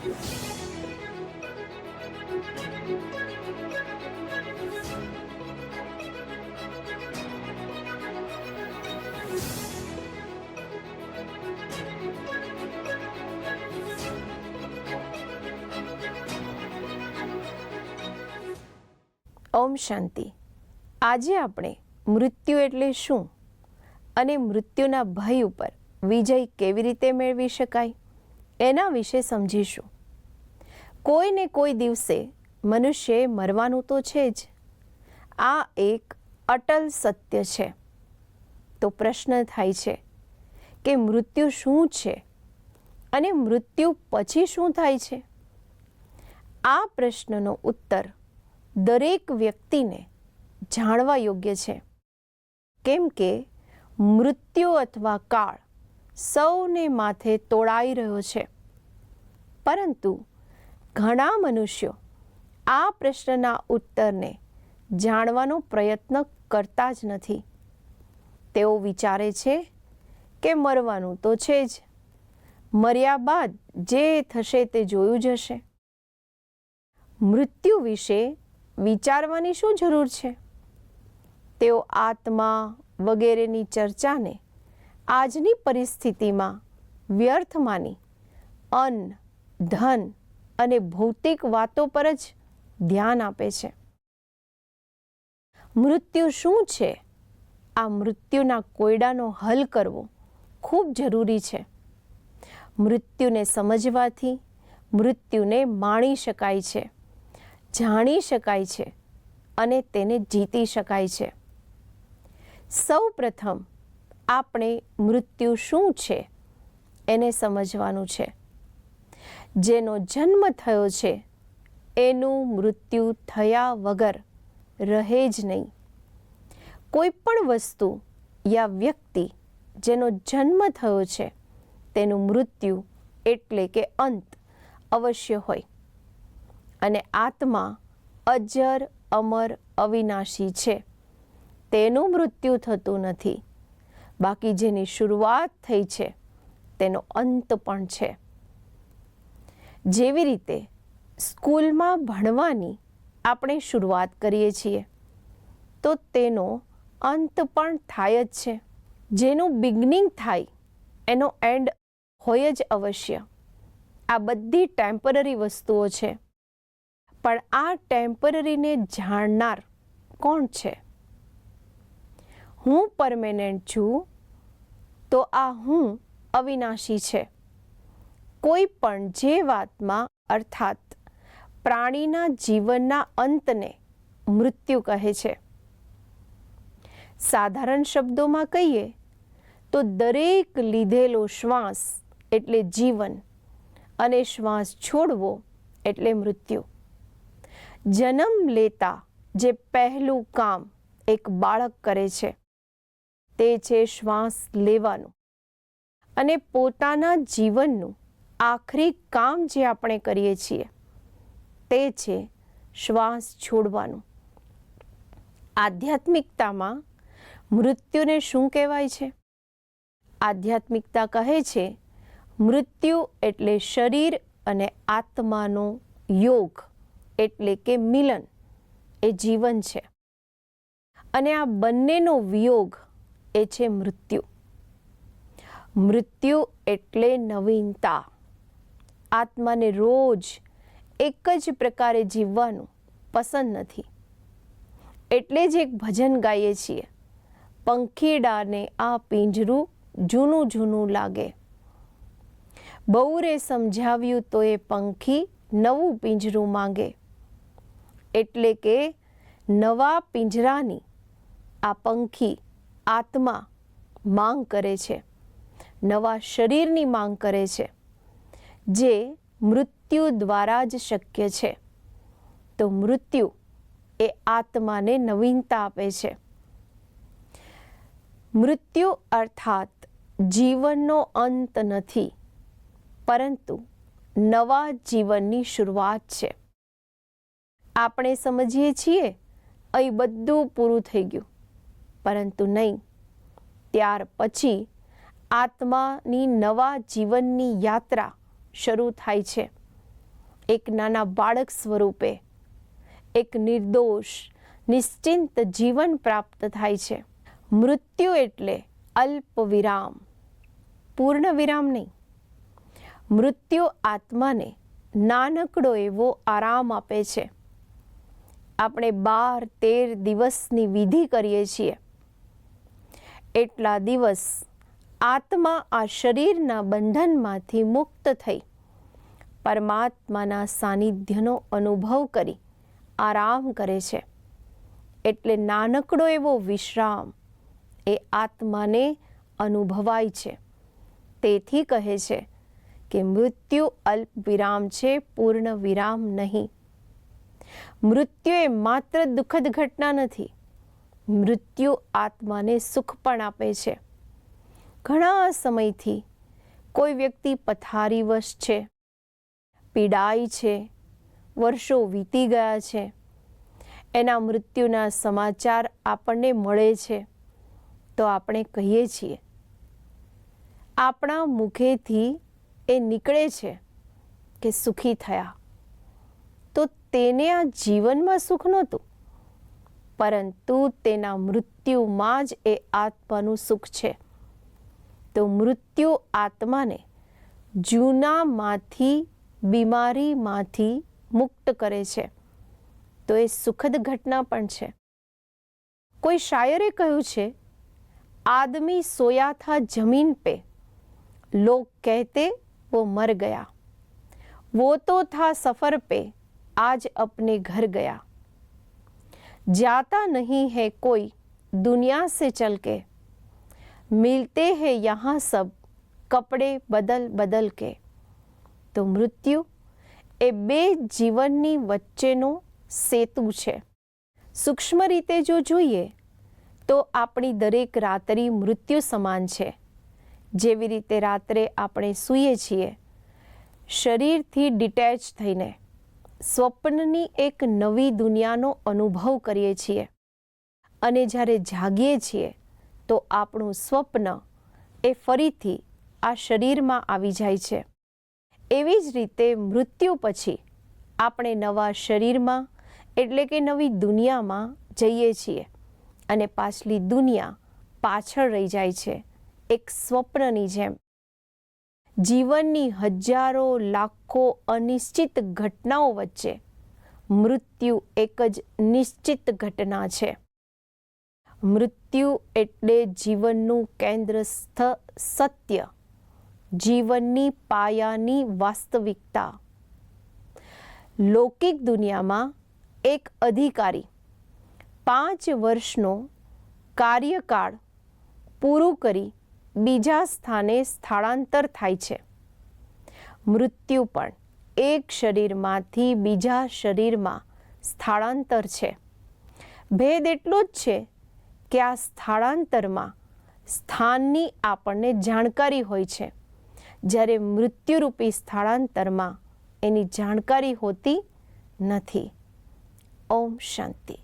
ઓમ શાંતિ. આજે આપણે મૃત્યુ એટલે શું? અને મૃત્યુના ભય ઉપર વિજય કેવી રીતે મેળવી શકાય? એના વિશે સમજીશું. કોઈને કોઈ દિવસે મનુષ્ય મરવાનું તો છે જ. આ એક અટલ સત્ય છે. તો પ્રશ્ન થાય છે કે મૃત્યુ શું છે? અને મૃત્યુ પછી શું થાય છે? આ પ્રશ્નનો ઉત્તર દરેક વ્યક્તિને જાણવા યોગ્ય છે. કેમ કે મૃત્યુ અથવા કાળ સૌને માથે તોળાઈ રહ્યો છે. પરંતુ ઘણા મનુષ્યો આ પ્રશ્નના ઉત્તરને જાણવાનો પ્રયત્ન કરતા જ નથી. તેઓ વિચારે છે કે મરવાનું તો છે જ. મર્યા બાદ જે થશે તે જોયું જ હશે. મૃત્યુ વિશે વિચારવાની શું જરૂર છે? તેઓ આત્મા વગેરેની ચર્ચાને આજની પરિસ્થિતિમાં વ્યર્થ માની અન્ન ધન અને ભૌતિક વાતો પર જ ધ્યાન આપે છે. મૃત્યુ શું છે? આ મૃત્યુના કોયડાનો હલ કરવો ખૂબ જરૂરી છે. મૃત્યુને સમજવાથી મૃત્યુને માણી શકાય છે, જાણી શકાય છે અને તેને જીતી શકાય છે. સૌ પ્રથમ આપણે મૃત્યુ શું છે એને સમજવાનું છે. જેનો જન્મ થયો છે, એનું મૃત્યુ થયા વગર રહે જ નહીં. કોઈ પણ વસ્તુ યા વ્યક્તિ જેનો જન્મ થયો છે, તેનું મૃત્યુ એટલે કે અંત અવશ્ય હોય. અને આત્મા અજર અમર અવિનાશી છે. તેનું મૃત્યુ થતું નથી. બાકી જેની શરૂઆત થઈ છે, તેનો અંત પણ છે. જેવી રીતે સ્કૂલમાં ભણવાની આપણે શરૂઆત કરીએ છીએ, તો તેનો અંત પણ થાય જ છે. જેનું બિગનિંગ થાય, એનો એન્ડ હોય જ અવશ્ય. આ બધી ટેમ્પરરી વસ્તુઓ છે. પણ આ ટેમ્પરરીને જાણનાર કોણ છે? હું પરમેનન્ટ છું, તો આ હું અવિનાશી છે. કોઈ પણ જે વાતમાં, અર્થાત પ્રાણીના જીવનના અંતને મૃત્યુ કહે છે. સાધારણ શબ્દોમાં કહીએ, તો દરેક લીધેલો શ્વાસ એટલે જીવન અને શ્વાસ છોડવો એટલે મૃત્યુ. જન્મ લેતા જે પહેલું કામ એક બાળક કરે છે. તે છે શ્વાસ લેવાનું. અને પોતાના જીવનનું આખરી કામ જે આપણે કરીએ છીએ, તે છે શ્વાસ છોડવાનું. આધ્યાત્મિકતામાં મૃત્યુને શું કહેવાય છે? આધ્યાત્મિકતા કહે છે, મૃત્યુ એટલે શરીર અને આત્માનો યોગ એટલે કે મિલન. એ જીવન છે. અને આ બંનેનો વિયોગ એ છે મૃત્યુ. મૃત્યુ એટલે નવીનતા. આત્માને રોજ એક જ પ્રકારે જીવવાનું પસંદ નથી. એટલે જ એક ભજન ગાઈએ છીએ. પંખીડાને આ પિંજરું જૂનું જૂનું લાગે. બહુરે સમજાવ્યું તો એ પંખી નવું પિંજરું માંગે. એટલે કે નવા પિંજરાની આ પંખી આત્મા માંગ કરે છે. નવા શરીરની માંગ કરે છે, જે મૃત્યુ દ્વારા જ શક્ય છે. તો મૃત્યુ એ આત્માને નવીનતા આપે છે. મૃત્યુ અર્થાત જીવનનો અંત નથી, પરંતુ નવા જીવનની શરૂઆત છે. આપણે સમજીએ છીએ, અહીં બધું પૂરું થઈ ગયું. પરંતુ નહીં. ત્યાર પછી આત્માની નવા જીવનની યાત્રા શરૂ થાય છે. એક નાના બાળક સ્વરૂપે એક નિર્દોષ, નિશ્ચિંત જીવન પ્રાપ્ત થાય છે. મૃત્યુ એટલે અલ્પ વિરામ પૂર્ણ વિરામ નહીં. મૃત્યુ આત્માને નાનકડો એવો આરામ આપે છે. આપણે બાર તેર દિવસની વિધિ કરીએ છીએ. એટલા દિવસ આત્મા આ શરીરના બંધનમાંથી મુક્ત થઈ. પરમાત્માના સાનિધ્યનો અનુભવ કરી આરામ કરે છે. એટલે નાનકડો એવો વિશ્રામ એ આત્માને અનુભવાય છે. તેથી કહે છે કે મૃત્યુ અલ્પ વિરામ છે, પૂર્ણ વિરામ નહીં. મૃત્યુ એ માત્ર દુઃખદ ઘટના નથી મૃત્યુ આત્માને સુખ પણ આપે છે. ઘણા સમયથી કોઈ વ્યક્તિ પથારીવશ છે પીડાય છે, વર્ષો વીતી ગયા છે. એના મૃત્યુના સમાચાર આપણને મળે છે. તો આપણે કહીએ છીએ, આપણા મુખેથી એ નીકળે છે કે સુખી થયા. તો તેને આ જીવનમાં સુખ નહોતું? પરંતુ તેના મૃત્યુમાં જ એ આત્માનું સુખ છે. તો મૃત્યુ આત્માને જૂનામાંથી બીમારીમાંથી મુક્ત કરે છે. તો એ સુખદ ઘટના પણ છે. કોઈ શાયરે કહ્યું છે, આદમી સોયા થા જમીન પે લોક કહેતે વો મર ગયા. વો તો થા સફર પે, આજ અપને ઘર ગયા. जाता नहीं है कोई दुनिया से चल के मिलते हैं यहाँ सब કપડે બદલ બદલ કે તો મૃત્યુ એ બે જીવનની વચ્ચેનો સેતુ છે સૂક્ષ્મ રીતે જો જોઈએ તો આપણી દરેક રાત્રિ મૃત્યુ સમાન છે જેવી રીતે રાત્રે આપણે સૂઈએ છીએ શરીરથી ડિટેચ થઈને સ્વપ્નની એક નવી દુનિયાનો અનુભવ કરીએ છીએ. અને જ્યારે જાગીએ છીએ, તો આપણું સ્વપ્ન એ ફરીથી આ શરીરમાં આવી જાય છે. એવી જ રીતે મૃત્યુ પછી આપણે નવા શરીરમાં, એટલે કે નવી દુનિયામાં જઈએ છીએ અને પાછલી દુનિયા પાછળ રહી જાય છે, એક સ્વપ્નની જેમ. જીવનની હજારો, લાખો અનિશ્ચિત ઘટનાઓ વચ્ચે મૃત્યુ એક જ નિશ્ચિત ઘટના છે. મૃત્યુ એટલે જીવનનું કેન્દ્રસ્થ સત્ય, જીવનની પાયાની વાસ્તવિકતા. લૌકિક દુનિયામાં એક અધિકારી પાંચ વર્ષનો કાર્યકાળ પૂરું કરી બીજા સ્થાને સ્થળાંતર થાય છે. મૃત્યુ પણ એક શરીરમાંથી બીજા શરીરમાં સ્થળાંતર છે. ભેદ એટલો જ છે કે આ સ્થળાંતરમાં સ્થાનની આપણને જાણકારી હોય છે. જ્યારે મૃત્યુરૂપી સ્થળાંતરમાં એની જાણકારી હોતી નથી. ઓમ શાંતિ.